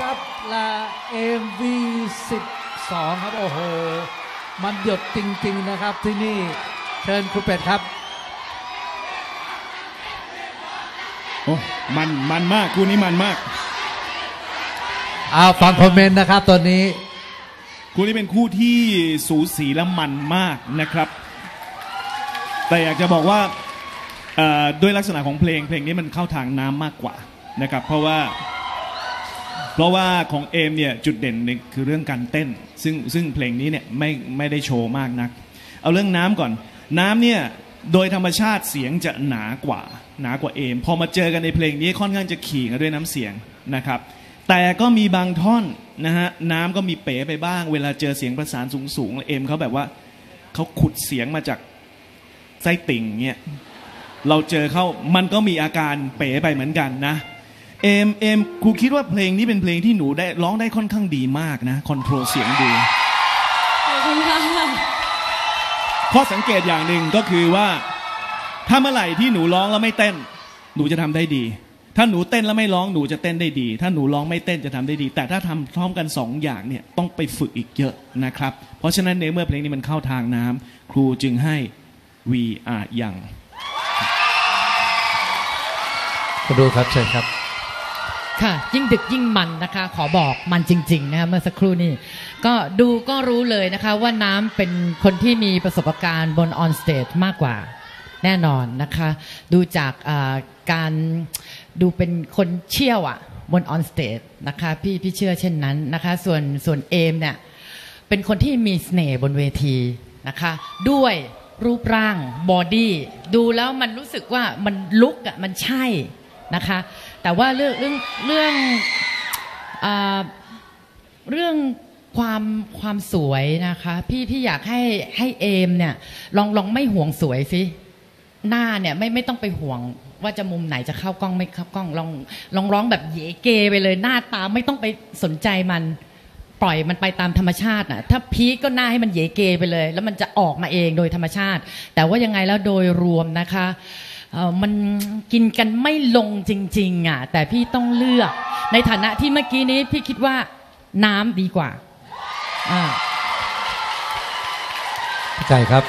ครับ และ MV 12 ครับ โอ้โห มันหยดจริง ๆ นะครับที่นี่เชิญครูเป็ดครับ โอ้มันมันมากคู่นี้มันมากเอาฟังคอมเมนต์นะครับตอนนี้ คู่นี้เป็นคู่ที่สูสีและมันมากนะครับ แต่อยากจะบอกว่าเอ่อด้วยลักษณะของเพลงเพลงนี้มันเข้าทางน้ำมากกว่านะครับ เพราะว่า เพราะว่าของเอมเนี่ยจุดเด่นนี่ยคือเรื่องการเต้น ซึ่งซึ่งเพลงนี้เนี่ยไม่ไม่ได้โชว์มากนัก เอาเรื่องน้ำก่อน น้ำเนี่ยโดยธรรมชาติเสียงจะหนากว่า หนากว่าเอม พอมาเจอกันในเพลงนี้ค่อนข้างจะขี่กันด้วยน้ำเสียงนะครับ แต่ก็มีบางท่อนนะฮะน้ำก็มีเป๋ไปบ้าง เวลาเจอเสียงประสานสูงสูงๆเอมเขาแบบว่าเขาขุดเสียงมาจากไส้ติ่งเนี่ยเราเจอเขามันก็มีอาการเป๋ไปเหมือนกันนะ เอมเอมครูคิดว่าเพลงนี้เป็นเพลงที่หนูได้ร้องได้ค่อนข้างดีมากนะคอนโทรลเสียงดีขอบคุณค่ะข้อสังเกตอย่างหนึ่งก็คือว่า ถ้าเมื่อไหร่ที่หนูร้องแล้วไม่เต้น หนูจะทำได้ดี ถ้าหนูเต้นแล้วไม่ร้องหนูจะเต้นได้ดี ถ้าหนูร้องไม่เต้นจะทำได้ดี แต่ถ้าทำพร้อมกันสองอย่างเนี่ยต้องไปฝึกอีกเยอะนะครับ เพราะฉะนั้นในเมื่อเพลงนี้มันเข้าทางน้ำครูจึงให้ we are young คุณดูครับเชิญครับ ค่ะ ยิ่งดึกยิ่งมันนะคะ ขอบอกมันจริงๆนะคะเมื่อสักครู่นี้ก็ดูก็รู้เลยนะคะว่าน้ำเป็นคนที่มีประสบการณ์บนออนสเตจมากกว่าแน่นอนนะคะ ดูจากการดูเป็นคนเชี่ยวอะบนออนสเตจนะคะพี่พี่เชื่อเช่นนั้นนะคะ ส่วนส่วนเอมเนี่ยเป็นคนที่มีเสน่ห์บนเวทีนะคะ ด้วยรูปร่างบอดี้ดูแล้วมันรู้สึกว่ามันลุกอะมันใช่ นะคะ แต่ว่าเรื่องเรื่องเรื่องเรื่องความความสวยนะคะ พี่พี่อยากให้ให้เอมเนี่ยลองลองไม่ห่วงสวยสิหน้าเนี่ยไม่ไม่ต้องไปห่วงว่าจะมุมไหนจะเข้ากล้องไม่เข้ากล้องลองลองร้องแบบเยเกไปเลยหน้าตาไม่ต้องไปสนใจมันปล่อยมันไปตามธรรมชาติน่ะ ถ้าพีคก็หน้าให้มันเยเกไปเลย แล้วมันจะออกมาเองโดยธรรมชาติ แต่ว่ายังไงแล้วโดยรวมนะคะ มันกินกันไม่ลงจริงๆอะแต่พี่ต้องเลือก ในฐานะที่เมื่อกี้นี้พี่คิดว่าน้ำดีกว่าอ่าใจครับ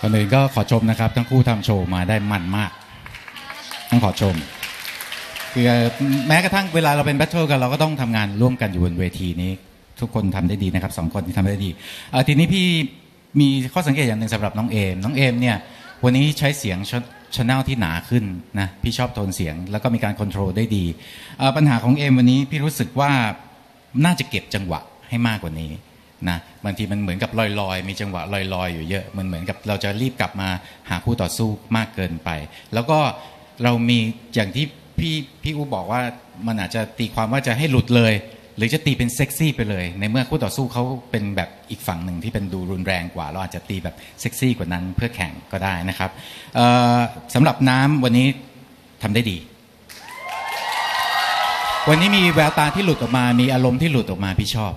ก่อนอื่นก็ขอชมนะครับ ทั้งคู่ทำโชว์มาได้มันมาก ต้องขอชมคือแม้กระทั่งเวลาเราเป็นแบทเทิลกันเราก็ต้องทำงานร่วมกันอยู่บนเวทีนี้ ทุกคนทำได้ดีนะครับสองคนที่ทำได้ดีเอ่อทีนี้พี่มีข้อสังเกตอย่างหนึ่งสำหรับน้องเอมน้องเอมเนี่ย วันนี้ใช้เสียงชแนลที่หนาขึ้นนะพี่ชอบโทนเสียง แล้วก็มีการควบคุมได้ดี ปัญหาของเอมวันนี้พี่รู้สึกว่าน่าจะเก็บจังหวะให้มากกว่านี้นะบางทีมันเหมือนกับลอยๆ มีจังหวะลอยๆ อยู่เยอะมันเหมือนกับเราจะรีบกลับมาหาคู่ต่อสู้มากเกินไป แล้วก็เรามีอย่างที่พี่พี่อูบอกว่ามันอาจจะตีความว่าจะให้หลุดเลย หรือจะตีเป็นเซ็กซี่ไปเลย ในเมื่อคู่ต่อสู้เขาเป็นแบบอีกฝั่งหนึ่งที่เป็นดูรุนแรงกว่า เราอาจจะตีแบบเซ็กซี่กว่านั้นเพื่อแข่งก็ได้นะครับสำหรับน้ำวันนี้ทำได้ดี วันนี้มีแววตาที่หลุดออกมา มีอารมณ์ที่หลุดออกมาพี่ชอบ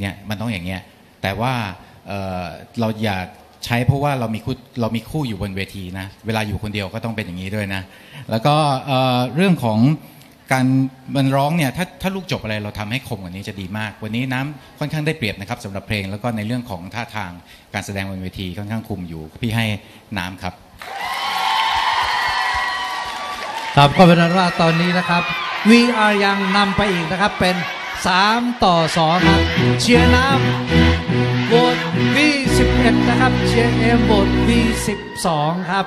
เนี่ยมันต้องอย่างเงี้ยแต่ว่าเเราอย่าใช้เพราะว่าเรามีคู่เรามีคู่อยู่บนเวทีนะเวลาอยู่คนเดียวก็ต้องเป็นอย่างนี้ด้วยนะ แล้วก็เรื่องของ การมันร้องเนี่ยถ้าถ้าลูกจบอะไรเราทำให้คมกว่านี้จะดีมาก วันนี้น้ำค่อนข้างได้เปรียบนะครับสำหรับเพลงแล้วก็ในเรื่องของท่าทางการแสดงบนเวทีค่อนข้างคุมอยู่ พี่ให้น้ำครับครับก็เป็นอันว่าตอนนี้นะครับ VR ยังนำไปอีกนะครับเป็น 3 ต่อ2ครับเชียร์น้ำโหวต V11 นะครับเชียร์เอ็มโหวต V12 ครับ